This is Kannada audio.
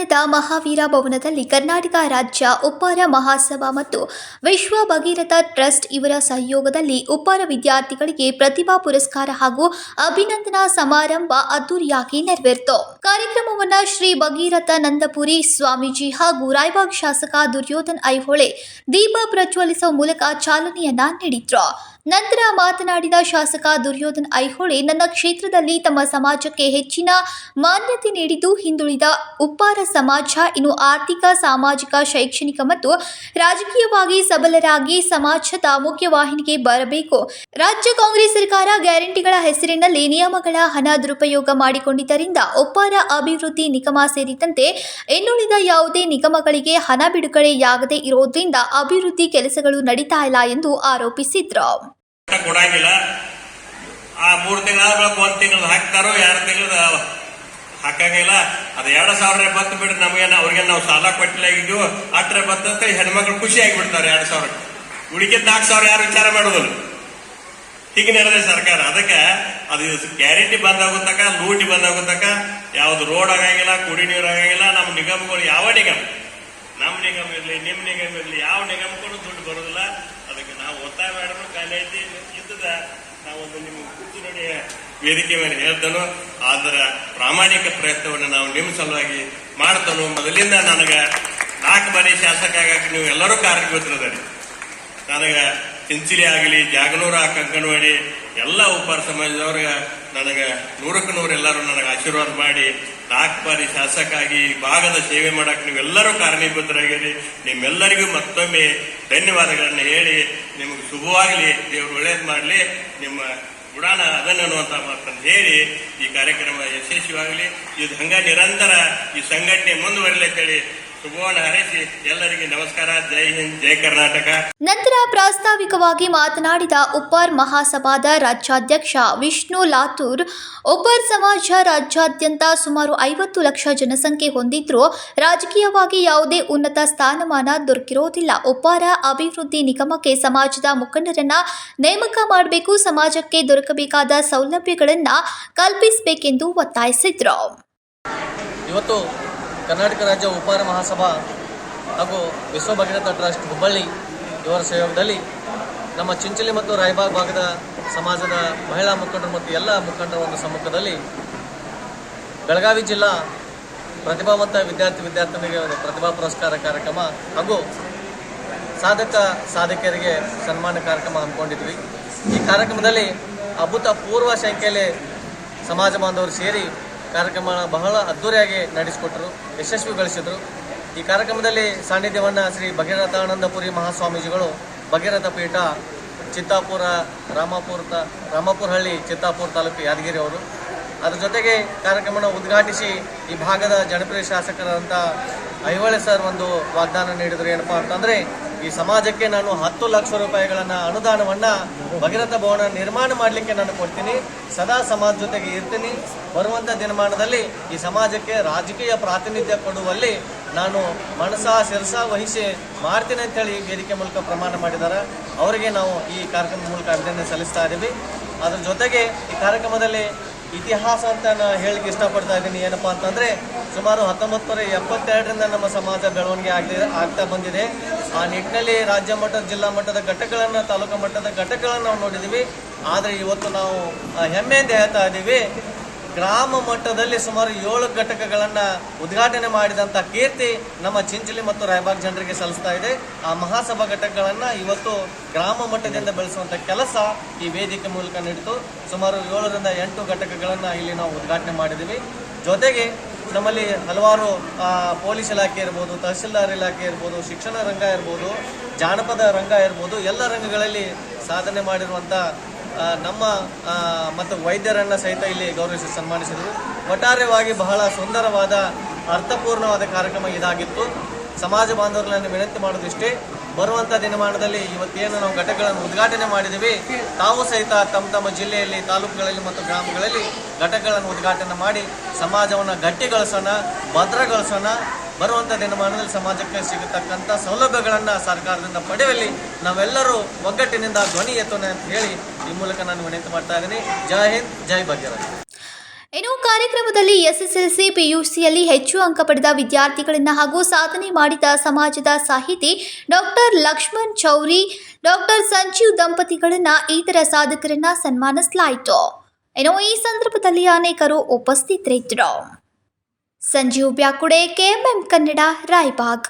ಪಟ್ಟಣದ ಮಹಾವೀರ ಭವನದಲ್ಲಿ ಕರ್ನಾಟಕ ರಾಜ್ಯ ಉಪ್ಪಾರ ಮಹಾಸಭಾ ಮತ್ತು ವಿಶ್ವ ಭಗೀರಥ ಟ್ರಸ್ಟ್ ಇವರ ಸಹಯೋಗದಲ್ಲಿ ಉಪ್ಪಾರ ವಿದ್ಯಾರ್ಥಿಗಳಿಗೆ ಪ್ರತಿಭಾ ಪುರಸ್ಕಾರ ಹಾಗೂ ಅಭಿನಂದನಾ ಸಮಾರಂಭ ಅದ್ದೂರಿಯಾಗಿ ನೆರವೇರಿತು. ಕಾರ್ಯಕ್ರಮವನ್ನು ಶ್ರೀ ಭಗೀರಥ ನಂದಪುರಿ ಸ್ವಾಮೀಜಿ ಹಾಗೂ ರಾಯಬಾಗ್ ಶಾಸಕ ದುರ್ಯೋಧನ್ ಐಹೊಳೆ ದೀಪ ಪ್ರಜ್ವಲಿಸುವ ಮೂಲಕ ಚಾಲನೆಯನ್ನ ನೀಡಿದ್ರು. ನಂತರ ಮಾತನಾಡಿದ ಶಾಸಕ ದುರ್ಯೋಧನ್ ಐಹೊಳೆ, ನನ್ನ ಕ್ಷೇತ್ರದಲ್ಲಿ ತಮ್ಮ ಸಮಾಜಕ್ಕೆ ಹೆಚ್ಚಿನ ಮಾನ್ಯತೆ ನೀಡಿದ್ದು ಹಿಂದುಳಿದ ಉಪ್ಪಾರ ಸಮಾಜ. ಇನ್ನು ಆರ್ಥಿಕ, ಸಾಮಾಜಿಕ, ಶೈಕ್ಷಣಿಕ ಮತ್ತು ರಾಜಕೀಯವಾಗಿ ಸಬಲರಾಗಿ ಸಮಾಜದ ಮುಖ್ಯವಾಹಿನಿಗೆ ಬರಬೇಕು. ರಾಜ್ಯ ಕಾಂಗ್ರೆಸ್ ಸರ್ಕಾರ ಗ್ಯಾರಂಟಿಗಳ ಹೆಸರಿನಲ್ಲಿ ನಿಯಮಗಳ ಹಣ ದುರುಪಯೋಗ ಮಾಡಿಕೊಂಡಿದ್ದರಿಂದ ಒಪ್ಪಾರ ಅಭಿವೃದ್ಧಿ ನಿಗಮ ಸೇರಿದಂತೆ ಇನ್ನುಳಿದ ಯಾವುದೇ ನಿಗಮಗಳಿಗೆ ಹಣ ಬಿಡುಗಡೆಯಾಗದೇ ಇರುವುದರಿಂದ ಅಭಿವೃದ್ಧಿ ಕೆಲಸಗಳು ನಡೀತಾ ಇಲ್ಲ ಎಂದು ಆರೋಪಿಸಿದ್ರು. ಕೊಡಂಗಿಲ್ಲ. ಆ ಮೂರು ತಿಂಗಳ ಒಂದ್ ತಿಂಗಳ ಹಾಕ್ತಾರೋ ಎರಡು ತಿಂಗಳ ಹಾಕಂಗಿಲ್ಲ. ಅದು ಎರಡು ಸಾವಿರ ಬತ್ತು ಬಿಡ್ರಿ ನಮಗೆ ಅವ್ರಿಗೆ ನಾವು ಸಾಲ ಕೊಟ್ಟಿಲಾಗಿದ್ವು ಅಟ್ರೆ ಬತ್ತಂತ ಹೆಣ್ಮಕ್ಳು ಖುಷಿ ಆಗಿಬಿಡ್ತಾರೆ ಎರಡು ಸಾವಿರ ಉಳಿಕೆ ನಾಲ್ಕು ಸಾವಿರ ಯಾರು ವಿಚಾರ ಮಾಡೋದಿಲ್ಲ. ಹೀಗೆ ನಡೆದಿದೆ ಸರ್ಕಾರ. ಅದಕ್ಕೆ ಅದು ಗ್ಯಾರಂಟಿ ಬಂದಾಗುತ್ತಕ ಲೂಟಿ ಬಂದಾಗುತ್ತಕ ಯಾವ್ದು ರೋಡ್ ಆಗಂಗಿಲ್ಲ ಕುಡಿ ನೀರು ಆಗಂಗಿಲ್ಲ ನಮ್ಮ ನಿಗಮಗಳು ಯಾವ ನಿಗಮ? ನಮ್ಮ ನಿಗಮ ಇರಲಿ ನಿಮ್ಮ ನಿಗಮ ಇರಲಿ, ಯಾವ ನಿಗಮಕ್ಕೂ ದುಡ್ಡು ಬರೋದಿಲ್ಲ. ಅದಕ್ಕೆ ನಾವು ಒತ್ತಾಯ ಮಾಡಿದ್ರು, ಖಾಲಿ ಐತಿ ಇದ್ದದ ನಾವೊಂದು ನಿಮ್ಮ ಕೂತು ನೋಡಿ ವೇದಿಕೆ ಮೇಲೆ ಹೇಳ್ತಾನೋ, ಅದರ ಪ್ರಾಮಾಣಿಕ ಪ್ರಯತ್ನವನ್ನು ನಾವು ನಿಮ್ಮ ಸಲುವಾಗಿ ಮಾಡ್ತಾನೋ ಮೊದಲಿಂದ ನನಗೆ ನಾಲ್ಕು ಬಾರಿ ಶಾಸಕ ಆಗಕ್ಕೆ ನೀವು ಎಲ್ಲರೂ ಕಾರ್ಯಕರ್ತರದಾರಿ ನನಗೆ ಚಿಂಚಿಲಿ ಆಗಲಿ, ಜಾಗನೂರ ಕಂಕನವಾಡಿ, ಎಲ್ಲ ಉಪ್ಪಾರ ಸಮಾಜದವ್ರಿಗೆ ನನಗೆ ನೂರಕ್ಕೆ ನೂರು ಎಲ್ಲರೂ ನನಗೆ ಆಶೀರ್ವಾದ ಮಾಡಿ ನಾಲ್ಕು ಬಾರಿ ಶಾಸಕ ಆಗಿ ಈ ಭಾಗದ ಸೇವೆ ಮಾಡಕ್ಕೆ ನೀವೆಲ್ಲರೂ ಕಾರಣೀಭೂತರಾಗಿರಿ. ನಿಮ್ಮೆಲ್ಲರಿಗೂ ಮತ್ತೊಮ್ಮೆ ಧನ್ಯವಾದಗಳನ್ನು ಹೇಳಿ, ನಿಮಗೆ ಶುಭವಾಗಲಿ, ದೇವರು ಒಳ್ಳೇದು ಮಾಡಲಿ, ನಿಮ್ಮ ಗುಡಾನ ಅದನ್ನು ಅನ್ನುವಂತ ಮಾತನ್ನು ಹೇಳಿ, ಈ ಕಾರ್ಯಕ್ರಮ ಯಶಸ್ವಿಯಾಗಲಿ. ಇದು ಹಂಗ ನಿರಂತರ ಈ ಸಂಘಟನೆ ಮುಂದುವರಿಲಿ ಹಾರೈಸಿ ಎಲ್ಲರಿಗೆ ನಮಸ್ಕಾರ. ಜೈ ಹಿಂದ್ ಜೈ ಕರ್ನಾಟಕ. ನಂತರ ಪ್ರಾಸ್ತಾವಿಕವಾಗಿ ಮಾತನಾಡಿದ ಉಪ್ಪಾರ್ ಮಹಾಸಭಾದ ರಾಜ್ಯಾಧ್ಯಕ್ಷ ವಿಷ್ಣು ಲಾತೂರ್ ಉಪ್ಪಾರ್ ಸಮಾಜ ರಾಜ್ಯಾದ್ಯಂತ ಸುಮಾರು ಐವತ್ತು ಲಕ್ಷ ಜನಸಂಖ್ಯೆ ಹೊಂದಿದ್ರೂ ರಾಜಕೀಯವಾಗಿ ಯಾವುದೇ ಉನ್ನತ ಸ್ಥಾನಮಾನ ದೊರಕಿರೋದಿಲ್ಲ. ಉಪ್ಪಾರ ಅಭಿವೃದ್ಧಿ ನಿಗಮಕ್ಕೆ ಸಮಾಜದ ಮುಖಂಡರನ್ನ ನೇಮಕ ಮಾಡಬೇಕು ಸಮಾಜಕ್ಕೆ ದೊರಕಬೇಕಾದ ಸೌಲಭ್ಯಗಳನ್ನ ಕಲ್ಪಿಸಬೇಕೆಂದು ಒತ್ತಾಯಿಸಿದ್ರು. ಇವತ್ತು ಕರ್ನಾಟಕ ರಾಜ್ಯ ಉಪಹಾರ ಮಹಾಸಭಾ ಹಾಗೂ ವಿಶ್ವ ಭಗೀರಥ ಟ್ರಸ್ಟ್ ಹುಬ್ಬಳ್ಳಿ ಇವರ ಸಹಯೋಗದಲ್ಲಿ ನಮ್ಮ ಚಿಂಚಲಿ ಮತ್ತು ರಾಯಬಾಗ್ ಭಾಗದ ಸಮಾಜದ ಮಹಿಳಾ ಮುಖಂಡರು ಮತ್ತು ಎಲ್ಲ ಮುಖಂಡರ ಒಂದು ಸಮ್ಮುಖದಲ್ಲಿ ಬೆಳಗಾವಿ ಜಿಲ್ಲಾ ಪ್ರತಿಭಾವಂತ ವಿದ್ಯಾರ್ಥಿ ವಿದ್ಯಾರ್ಥಿನಿಗೆ ಪ್ರತಿಭಾ ಪುರಸ್ಕಾರ ಕಾರ್ಯಕ್ರಮ ಹಾಗೂ ಸಾಧಕ ಸಾಧಕಿಯರಿಗೆ ಸನ್ಮಾನ ಕಾರ್ಯಕ್ರಮ ಹಮ್ಮಿಕೊಂಡಿದ್ವಿ. ಈ ಕಾರ್ಯಕ್ರಮದಲ್ಲಿ ಅಭೂತಪೂರ್ವ ಸಂಖ್ಯೆಯಲ್ಲಿ ಸಮಾಜ ಬಾಂಧವರು ಸೇರಿ ಕಾರ್ಯಕ್ರಮ ಬಹಳ ಅದ್ದೂರಿಯಾಗಿ ನಡೆಸಿಕೊಟ್ಟರು ಯಶಸ್ವಿಗೊಳಿಸಿದರು ಈ ಕಾರ್ಯಕ್ರಮದಲ್ಲಿ ಸಾನ್ನಿಧ್ಯವನ್ನು ಶ್ರೀ ಭಗೀರಥಾನಂದಪುರಿ ಮಹಾಸ್ವಾಮೀಜಿಗಳು ಭಗೀರಥ ಪೀಠ ಚಿತ್ತಾಪುರ, ರಾಮಾಪುರ ರಾಮಾಪುರಹಳ್ಳಿ, ಚಿತ್ತಾಪುರ ತಾಲೂಕು ಯಾದಗಿರಿ ಅವರು ಅದರ ಜೊತೆಗೆ ಕಾರ್ಯಕ್ರಮವನ್ನು ಉದ್ಘಾಟಿಸಿ ಈ ಭಾಗದ ಜನಪ್ರಿಯ ಶಾಸಕರಾದಂಥ ಐಹೊಳೆ ಸರ್ ಒಂದು ವಾಗ್ದಾನ ನೀಡಿದರು ಏನಪ್ಪಾ ಅಂತಂದ್ರೆ ಈ ಸಮಾಜಕ್ಕೆ ನಾನು ಹತ್ತು ಲಕ್ಷ ರೂಪಾಯಿಗಳನ್ನ ಅನುದಾನವನ್ನ ಭಗೀರಥ ಭವನ ನಿರ್ಮಾಣ ಮಾಡಲಿಕ್ಕೆ ನಾನು ಕೊಡ್ತೀನಿ. ಸದಾ ಸಮಾಜ ಜೊತೆಗೆ ಇರ್ತೀನಿ. ಬರುವಂತ ದಿನಮಾನದಲ್ಲಿ ಈ ಸಮಾಜಕ್ಕೆ ರಾಜಕೀಯ ಪ್ರಾತಿನಿಧ್ಯ ಕೊಡುವಲ್ಲಿ ನಾನು ಮನಸ, ಶಿರಸ ವಹಿಸಿ ಮಾಡ್ತೀನಿ ಅಂತೇಳಿ ವೇದಿಕೆ ಮೂಲಕ ಪ್ರಮಾಣ ಮಾಡಿದ್ದಾರೆ. ಅವರಿಗೆ ನಾವು ಈ ಕಾರ್ಯಕ್ರಮದ ಮೂಲಕ ಅಭಿನಂದನೆ ಸಲ್ಲಿಸ್ತಾ ಇದ್ದೀವಿ ಅದ್ರ ಜೊತೆಗೆ ಈ ಕಾರ್ಯಕ್ರಮದಲ್ಲಿ ಇತಿಹಾಸ ಅಂತ ನಾನು ಹೇಳಕ್ಕೆ ಇಷ್ಟಪಡ್ತಾ ಇದ್ದೀನಿ. ಏನಪ್ಪಾ ಅಂತಂದ್ರೆ ಸುಮಾರು ಹತ್ತೊಂಬತ್ತು ನೂರ ಎಪ್ಪತ್ತೆರಡರಿಂದ ನಮ್ಮ ಸಮಾಜ ಬೆಳವಣಿಗೆ ಆಗಲಿ ಆಗ್ತಾ ಬಂದಿದೆ. ಆ ನಿಟ್ಟಿನಲ್ಲಿ ರಾಜ್ಯ ಮಟ್ಟದ, ಜಿಲ್ಲಾ ಮಟ್ಟದ ಘಟಕಗಳನ್ನು, ತಾಲೂಕು ಮಟ್ಟದ ಘಟಕಗಳನ್ನು ನಾವು ನೋಡಿದ್ದೀವಿ ಆದರೆ ಇವತ್ತು ನಾವು ಹೆಮ್ಮೆಯಿಂದ ಹೇಳ್ತಾ ಇದ್ದೀವಿ ಗ್ರಾಮ ಮಟ್ಟದಲ್ಲಿ ಸುಮಾರು ಏಳು ಘಟಕಗಳನ್ನು ಉದ್ಘಾಟನೆ ಮಾಡಿದಂಥ ಕೀರ್ತಿ ನಮ್ಮ ಚಿಂಚಲಿ ಮತ್ತು ರಾಯಬಾಗ್ ಜನರಿಗೆ ಸಲ್ಲಿಸ್ತಾ ಇದೆ. ಆ ಮಹಾಸಭಾ ಘಟಕಗಳನ್ನು ಇವತ್ತು ಗ್ರಾಮ ಮಟ್ಟದಿಂದ ಬೆಳೆಸುವಂಥ ಕೆಲಸ ಈ ವೇದಿಕೆ ಮೂಲಕ ನೀಡಿತು. ಸುಮಾರು ಏಳರಿಂದ ಎಂಟು ಘಟಕಗಳನ್ನು ಇಲ್ಲಿ ನಾವು ಉದ್ಘಾಟನೆ ಮಾಡಿದ್ದೀವಿ. ಜೊತೆಗೆ ನಮ್ಮಲ್ಲಿ ಹಲವಾರು ಪೊಲೀಸ್ ಇಲಾಖೆ ಇರ್ಬೋದು, ತಹಸೀಲ್ದಾರ್ ಇಲಾಖೆ ಇರ್ಬೋದು, ಶಿಕ್ಷಣ ರಂಗ ಇರ್ಬೋದು, ಜಾನಪದ ರಂಗ ಇರ್ಬೋದು, ಎಲ್ಲ ರಂಗಗಳಲ್ಲಿ ಸಾಧನೆ ಮಾಡಿರುವಂಥ ನಮ್ಮ ಮತ್ತು ವೈದ್ಯರನ್ನು ಸಹಿತ ಇಲ್ಲಿ ಗೌರವಿಸಿ ಸನ್ಮಾನಿಸಿದರು. ಒಟ್ಟಾರೆವಾಗಿ ಬಹಳ ಸುಂದರವಾದ, ಅರ್ಥಪೂರ್ಣವಾದ ಕಾರ್ಯಕ್ರಮ ಇದಾಗಿತ್ತು. ಸಮಾಜ ಬಾಂಧವರಲ್ಲಿ ವಿನಂತಿ ಮಾಡೋದಿಷ್ಟೇ ಬರುವಂಥ ದಿನಮಾನದಲ್ಲಿ ಇವತ್ತೇನು ನಾವು ಘಟಕಗಳನ್ನು ಉದ್ಘಾಟನೆ ಮಾಡಿದ್ದೀವಿ, ತಾವು ಸಹಿತ ತಮ್ಮ ತಮ್ಮ ಜಿಲ್ಲೆಯಲ್ಲಿ, ತಾಲೂಕುಗಳಲ್ಲಿ ಮತ್ತು ಗ್ರಾಮಗಳಲ್ಲಿ ಘಟಕಗಳನ್ನು ಉದ್ಘಾಟನೆ ಮಾಡಿ, ಸಮಾಜವನ್ನು ಗಟ್ಟಿಗೊಳಿಸೋಣ, ಭದ್ರಗೊಳಿಸೋಣ. ಬರುವಂಥ ದಿನಮಾನದಲ್ಲಿ ಸಮಾಜಕ್ಕೆ ಸಿಗತಕ್ಕಂಥ ಸೌಲಭ್ಯಗಳನ್ನ ಸರ್ಕಾರದಿಂದ ಪಡೆಯಲಿ. ನಾವೆಲ್ಲರೂ ಒಗ್ಗಟ್ಟಿನಿಂದ ಧ್ವನಿ ಎತ್ತೋಣ ಅಂತ ಹೇಳಿ ಈ ಮೂಲಕ ನಾನು ವಿನಂತಿ ಮಾಡ್ತಾ ಇದ್ದೀನಿ. ಜೈ ಹಿಂದ್, ಜೈ ಭಾಗ್ಯರಾಜ್. ಇನ್ನು ಕಾರ್ಯಕ್ರಮದಲ್ಲಿ ಎಸ್ಎಸ್ಎಲ್ಸಿ, ಪಿಯುಸಿಯಲ್ಲಿ ಹೆಚ್ಚು ಅಂಕ ಪಡೆದ ವಿದ್ಯಾರ್ಥಿಗಳಿಂದ ಹಾಗೂ ಸಾಧನೆ ಮಾಡಿದ ಸಮಾಜದ ಸಾಹಿತಿ ಡಾಕ್ಟರ್ ಲಕ್ಷ್ಮಣ್ ಚೌರಿ, ಡಾಕ್ಟರ್ ಸಂಜೀವ್ ದಂಪತಿಗಳನ್ನ ಇತರ ಸಾಧಕರನ್ನ ಸನ್ಮಾನಿಸಲಾಯಿತು. ಏನೋ ಈ ಸಂದರ್ಭದಲ್ಲಿ ಅನೇಕರು ಉಪಸ್ಥಿತರಿದ್ದರು. ಸಂಜೀವ್ ಬ್ಯಾಕುಡೆ ಕೆಎಂಎಂ ಕನ್ನಡ ರಾಯಬಾಗ್